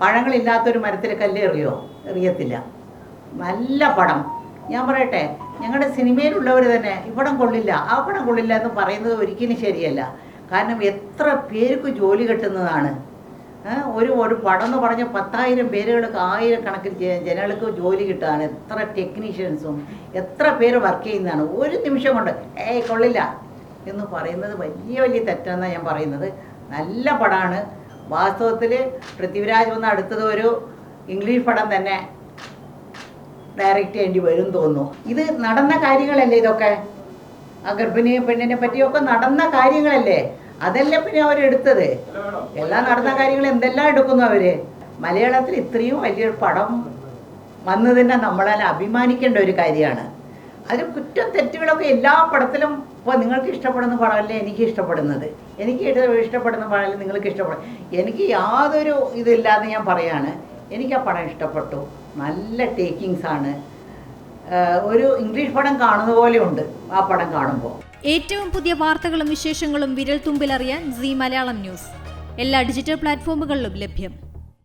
പഴങ്ങളില്ലാത്തൊരു മരത്തിൽ കല്ല് എറിയോ? എറിയത്തില്ല. നല്ല പടം. ഞാൻ പറയട്ടെ ഞങ്ങളുടെ സിനിമയിലുള്ളവർ തന്നെ ഇവിടം കൊള്ളില്ല ആ പടം കൊള്ളില്ല എന്ന് പറയുന്നത് ഒരിക്കലും ശരിയല്ല. കാരണം എത്ര പേർക്ക് ജോലി കിട്ടുന്നതാണ്. ഒരു ഒരു പടം എന്ന് പറഞ്ഞ പത്തായിരം പേരുകൾക്ക് ആയിരക്കണക്കിന് ജനങ്ങൾക്ക് ജോലി കിട്ടുകയാണ്. എത്ര ടെക്നീഷ്യൻസും എത്ര പേര് വർക്ക് ചെയ്യുന്നതാണ്. ഒരു നിമിഷം കൊണ്ട് ഏയ് കൊള്ളില്ല എന്ന് പറയുന്നത് വലിയ വലിയ തെറ്റാണെന്നാണ് ഞാൻ പറയുന്നത്. നല്ല പടമാണ് വാസ്തവത്തിൽ പൃഥ്വിരാജ് വന്ന് അടുത്തത് ഒരു ഇംഗ്ലീഷ് പടം തന്നെ ഡയറക്റ്റ് ചെയ്യേണ്ടി വരും തോന്നുന്നു. ഇത് നടന്ന കാര്യങ്ങളല്ലേ ഇതൊക്കെ? ആ ഗർഭിണി പെണ്ണിനെ പറ്റിയൊക്കെ നടന്ന കാര്യങ്ങളല്ലേ? അതല്ലേ പിന്നെ അവരെടുത്തത് എല്ലാം നടന്ന കാര്യങ്ങൾ എന്തെല്ലാം എടുക്കുന്നു അവർ? മലയാളത്തിൽ ഇത്രയും വലിയൊരു പടം വന്നതിനെ നമ്മളാൽ അഭിമാനിക്കേണ്ട ഒരു കാര്യമാണ്. അതിൽ കുറ്റം തെറ്റുകളൊക്കെ എല്ലാ പടത്തിലും ഇപ്പോൾ നിങ്ങൾക്ക് ഇഷ്ടപ്പെടുന്ന പടമല്ലേ എനിക്ക് ഇഷ്ടപ്പെടുന്നത്? എനിക്ക് ഇഷ്ട- ഇഷ്ടപ്പെടുന്ന പടമല്ലേ നിങ്ങൾക്ക് ഇഷ്ടപ്പെടും എനിക്ക് യാതൊരു ഇതില്ലാതെ ഞാൻ പറയാണ്. എനിക്ക് ആ പടം ഇഷ്ടപ്പെട്ടു. നല്ല ടേക്കിങ്സ് ആണ്. ഒരു ഇംഗ്ലീഷ് പടം കാണുന്ന പോലെ ഉണ്ട് ആ പടം കാണുമ്പോൾ ഏറ്റവും പുതിയ വാർത്തകളും വിശേഷങ്ങളും വിരൽ തുമ്പിലറിയാൻ സി മലയാളം ന്യൂസ്. എല്ലാ ഡിജിറ്റൽ പ്ലാറ്റ്ഫോമുകളിലും ലഭ്യം.